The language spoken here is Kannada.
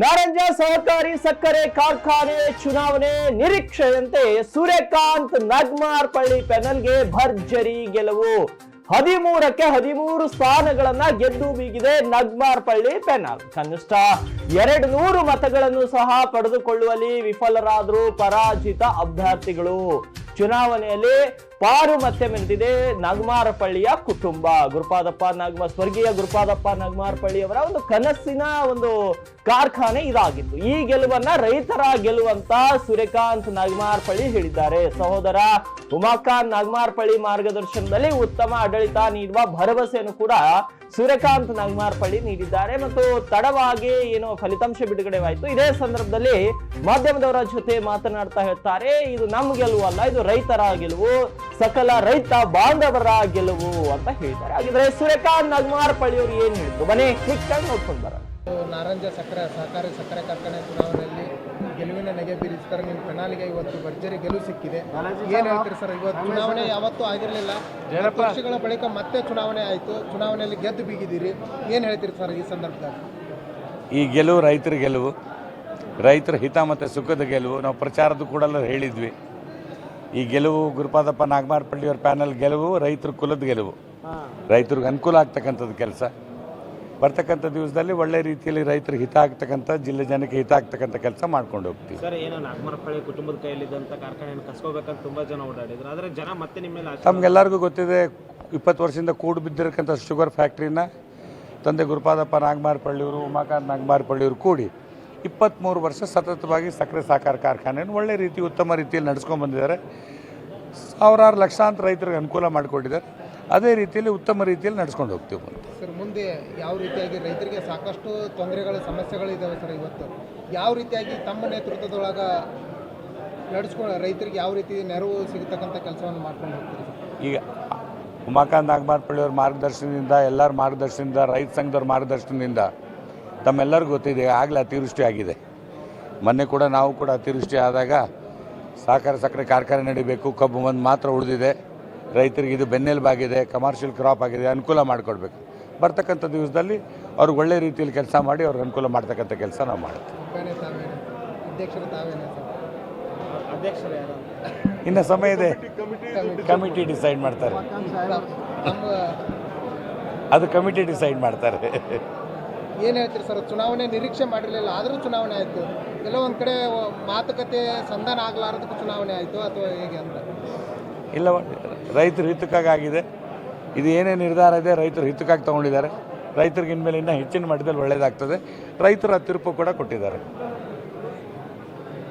ನಾರಂಜ ಸಹಕಾರಿ ಸಕ್ಕರೆ ಕಾರ್ಖಾನೆ ಚುನಾವಣೆ ನಿರೀಕ್ಷೆಯಂತೆ ಸೂರ್ಯಕಾಂತ್ ನಗ್ಮಾರ್ಪಳ್ಳಿ ಪೆನಲ್ಗೆ ಭರ್ಜರಿ ಗೆಲುವು. ಹದಿಮೂರಕ್ಕೆ ಹದಿಮೂರು ಸ್ಥಾನಗಳನ್ನ ಗೆದ್ದು ಬೀಗಿದೆ ನಗ್ಮಾರ್ಪಳ್ಳಿ ಪೆನಲ್. ಕನಿಷ್ಠ ಎರಡು ನೂರು ಮತಗಳನ್ನು ಸಹ ಪಡೆದುಕೊಳ್ಳುವಲ್ಲಿ ವಿಫಲರಾದರು ಪರಾಜಿತ ಅಭ್ಯರ್ಥಿಗಳು. ಚುನಾವಣೆಯಲ್ಲಿ ಪಾರು ಮತ್ತೆ ಮೆರೆದಿದೆ ನಾಗಮಾರಪಳ್ಳಿಯ ಕುಟುಂಬ. ಗುರುಪಾದಪ್ಪ ನಾಗಮ, ಸ್ವರ್ಗೀಯ ಗುರುಪಾದಪ್ಪ ನಾಗಮಾರಪಳ್ಳಿಯವರ ಒಂದು ಕನಸಿನ ಒಂದು ಕಾರ್ಖಾನೆ ಇದಾಗಿತ್ತು. ಈ ಗೆಲುವನ್ನ ರೈತರ ಗೆಲುವಂತ ಸೂರ್ಯಕಾಂತ್ ನಾಗಮಾರಪಳ್ಳಿ ಹೇಳಿದ್ದಾರೆ. ಸಹೋದರ ಉಮಾಕಾಂತ್ ನಾಗಮಾರಪಳ್ಳಿ ಮಾರ್ಗದರ್ಶನದಲ್ಲಿ ಉತ್ತಮ ಆಡಳಿತ ನೀಡುವ ಭರವಸೆಯನ್ನು ಕೂಡ ಸೂರ್ಯಕಾಂತ್ ನಾಗಮಾರಪಳ್ಳಿ ನೀಡಿದ್ದಾರೆ. ಮತ್ತು ತಡವಾಗಿ ಏನು ಫಲಿತಾಂಶ ಬಿಡುಗಡೆವಾಯಿತು. ಇದೇ ಸಂದರ್ಭದಲ್ಲಿ ಮಾಧ್ಯಮದವರ ಜೊತೆ ಮಾತನಾಡ್ತಾ ಹೇಳ್ತಾರೆ, ಇದು ನಮ್ಮ ಗೆಲುವು ಅಲ್ಲ ಇದು ರೈತರ ಗೆಲುವು. ಸಕಲ ರೈತ ಬಾಂಧವರ ಗೆಲುವು ಅಂತ ಹೇಳ್ತಾರೆ. ಹಾಗಿದ್ರೆ ಸೂರ್ಯಕಾಂತ್ ನಗ್ಮಾರ್ ಪಳ್ಳಿಯವರು ಏನ್ ಹೇಳಿದ್ರು? ಮನೆ ಕ್ಲಿಕ್ ಆಗಿ ನೋಡ್ಕೊಂಡು ಬರೋಣ. ನಾರಂಜ ಸಕ್ಕರೆ ಸಹಕಾರಿ ಸಕ್ಕರೆ ಕಾರ್ಖಾನೆ ಚುನಾವಣೆಯಲ್ಲಿ ಗೆಲುವಿನ ನೆಗೆ ಬೀರಿಸ್ತಾರೆ. ನಿಮ್ಮ ಪ್ರಣಾಳಿಗೆ ಇವತ್ತು ಭರ್ಜರಿ ಗೆಲುವು ಸಿಕ್ಕಿದೆ. ಏನ್ ಹೇಳ್ತೀರಿ ಸರ್? ಇವತ್ತು ಚುನಾವಣೆ ಯಾವತ್ತೂ ಆಗಿರಲಿಲ್ಲ. ವರ್ಷಗಳ ಬಳಿಕ ಮತ್ತೆ ಚುನಾವಣೆ ಆಯಿತು. ಚುನಾವಣೆಯಲ್ಲಿ ಗೆದ್ದು ಬೀಗಿದ್ದೀರಿ ಏನ್ ಹೇಳ್ತೀರಿ ಸರ್ ಈ ಸಂದರ್ಭದಲ್ಲಿ? ಈ ಗೆಲುವು ರೈತರ ಗೆಲುವು. ರೈತರ ಹಿತ ಮತ್ತು ಸುಖದ ಗೆಲುವು. ನಾವು ಪ್ರಚಾರದ ಕೂಡ ಹೇಳಿದ್ವಿ. ಈ ಗೆಲುವು ಗುರುಪಾದಪ್ಪ ನಾಗಮಾರಪಳ್ಳಿಯವ್ರ ಪ್ಯಾನಲ್ ಗೆಲುವು ರೈತರ ಕುಲದ ಗೆಲುವು. ರೈತರಿಗೆ ಅನುಕೂಲ ಆಗ್ತಕ್ಕಂಥದ್ದು ಕೆಲಸ. ಬರ್ತಕ್ಕಂಥ ದಿವಸದಲ್ಲಿ ಒಳ್ಳೆ ರೀತಿಯಲ್ಲಿ ರೈತರಿಗೆ ಹಿತ ಆಗ್ತಕ್ಕಂಥ ಜಿಲ್ಲೆ ಜನಕ್ಕೆ ಹಿತ ಆಗ್ತಕ್ಕಂಥ ಕೆಲಸ ಮಾಡ್ಕೊಂಡು ಹೋಗ್ತೀವಿ. ಸರ್ ಏನು ನಾಗಮರಪಳ್ಳಿ ಕುಟುಂಬದ ಕೈಯಲ್ಲಿದ್ದಂಥ ಕಾರ್ಖಾನೆಯನ್ನು ಕಸ್ಕೋಬೇಕಂತ ತುಂಬ ಜನ ಓಡಾಡಿದ್ರು. ಆದರೆ ಜನ ಮತ್ತೆ ನಿಮ್ಮ ಮೇಲೆ ತಮ್ಗೆಲ್ಲರಿಗೂ ಗೊತ್ತಿದೆ ಇಪ್ಪತ್ತು ವರ್ಷದಿಂದ ಕೂಡು ಬಿದ್ದಿರಕ್ಕಂಥ ಶುಗರ್ ಫ್ಯಾಕ್ಟ್ರಿನ ತಂದೆ ಗುರುಪಾದಪ್ಪ ನಾಗಮಾರಪಳ್ಳಿಯವರು ಉಮಾಕಾಂತ್ ನಾಗಮಾರಪಳ್ಳಿಯವರು ಕೂಡಿ. ಇಪ್ಪತ್ತ್ಮೂರು ವರ್ಷ ಸತತವಾಗಿ ಸಕ್ಕರೆ ಸಾಕಾರ ಕಾರ್ಖಾನೆಯನ್ನು ಒಳ್ಳೆ ರೀತಿ ಉತ್ತಮ ರೀತಿಯಲ್ಲಿ ನಡೆಸ್ಕೊಂಡು ಬಂದಿದ್ದಾರೆ. ಸಾವಿರಾರು ಲಕ್ಷಾಂತರ ರೈತರಿಗೆ ಅನುಕೂಲ ಮಾಡಿಕೊಟ್ಟಿದ್ದಾರೆ ಅದೇ ರೀತಿಯಲ್ಲಿ ಉತ್ತಮ ರೀತಿಯಲ್ಲಿ ನಡ್ಸ್ಕೊಂಡು ಹೋಗ್ತೀವಿ ಸರ್ ಮುಂದೆ ಯಾವ ರೀತಿಯಾಗಿ ರೈತರಿಗೆ ಸಾಕಷ್ಟು ತೊಂದರೆಗಳು ಸಮಸ್ಯೆಗಳು ಇದ್ದಾವೆ ಸರ್ ಇವತ್ತು? ಯಾವ ರೀತಿಯಾಗಿ ತಮ್ಮ ನೇತೃತ್ವದೊಳಗ ನಡೆಸ್ಕೊಂಡು ರೈತರಿಗೆ ಯಾವ ರೀತಿ ನೆರವು ಸಿಗತಕ್ಕಂಥ ಕೆಲಸವನ್ನು ಮಾಡ್ಕೊಂಡು ಹೋಗ್ತೀವಿ ಈಗ ಉಮಾಕಾಂತ್ ನಾಗಮಾರ್ಪಳ್ಳಿಯವ್ರ ಮಾರ್ಗದರ್ಶನದಿಂದ ಎಲ್ಲರ ಮಾರ್ಗದರ್ಶನದಿಂದ ರೈತ ಸಂಘದವ್ರ ಮಾರ್ಗದರ್ಶನದಿಂದ ತಮ್ಮೆಲ್ಲರಿಗೂ ಗೊತ್ತಿದೆ ಆಗಲೇ ಅತಿವೃಷ್ಟಿ ಆಗಿದೆ. ಮೊನ್ನೆ ಕೂಡ ನಾವು ಕೂಡ ಅತಿವೃಷ್ಟಿ ಆದಾಗ ಸಹಕಾರ ಸಕ್ಕರೆ ಕಾರ್ಖಾನೆ ನಡಿಬೇಕು ಕಬ್ಬು ಒಂದು ಮಾತ್ರ ಉಳಿದಿದೆ. ರೈತರಿಗೆ ಇದು ಬೆನ್ನೆಲುಬಾಗಿದೆ ಕಮರ್ಷಿಯಲ್ ಕ್ರಾಪ್ ಆಗಿದೆ ಅನುಕೂಲ ಮಾಡಿಕೊಡ್ಬೇಕು. ಬರ್ತಕ್ಕಂಥ ದಿವಸದಲ್ಲಿ ಅವ್ರಿಗೆ ಒಳ್ಳೆ ರೀತಿಯಲ್ಲಿ ಕೆಲಸ ಮಾಡಿ ಅವ್ರಿಗೆ ಅನುಕೂಲ ಮಾಡ್ತಕ್ಕಂಥ ಕೆಲಸ ನಾವು ಮಾಡ್ತೀವಿ. ಒಬ್ಬನೇ ತಾವೇನೆ? ಸರ್? ಅಧ್ಯಕ್ಷರು ಯಾರು? ಇನ್ನು ಸಮಯ ಇದೆ. ಕಮಿಟಿ ಡಿಸೈಡ್ ಮಾಡ್ತಾರೆ. ಅದು ಕಮಿಟಿ ಡಿಸೈಡ್ ಮಾಡ್ತಾರೆ. ಏನು ಹೇಳ್ತೀರಿ ಸರ್? ಚುನಾವಣೆ ನಿರೀಕ್ಷೆ ಮಾಡಿರಲಿಲ್ಲ, ಆದರೂ ಚುನಾವಣೆ ಆಯಿತು. ಕೆಲವೊಂದು ಕಡೆ ಮಾತುಕತೆ ಸಂಧಾನ ಆಗಲಾರದಕ್ಕೂ ಚುನಾವಣೆ ಆಯಿತು, ಅಥವಾ ಹೇಗೆ ಅಂತ? ಇಲ್ಲ, ರೈತರ ಹಿತಕ್ಕಾಗಿ ಆಗಿದೆ. ಇದು ಏನೇ ನಿರ್ಧಾರ ಇದೆ, ರೈತರು ಹಿತಕ್ಕಾಗಿ ತೊಗೊಂಡಿದ್ದಾರೆ. ರೈತರಿಗೆ ಇನ್ಮೇಲೆ ಇನ್ನೂ ಹೆಚ್ಚಿನ ಮಟ್ಟದಲ್ಲಿ ಒಳ್ಳೆಯದಾಗ್ತದೆ ರೈತರ ತೀರ್ಪು ಕೂಡ ಕೊಟ್ಟಿದ್ದಾರೆ.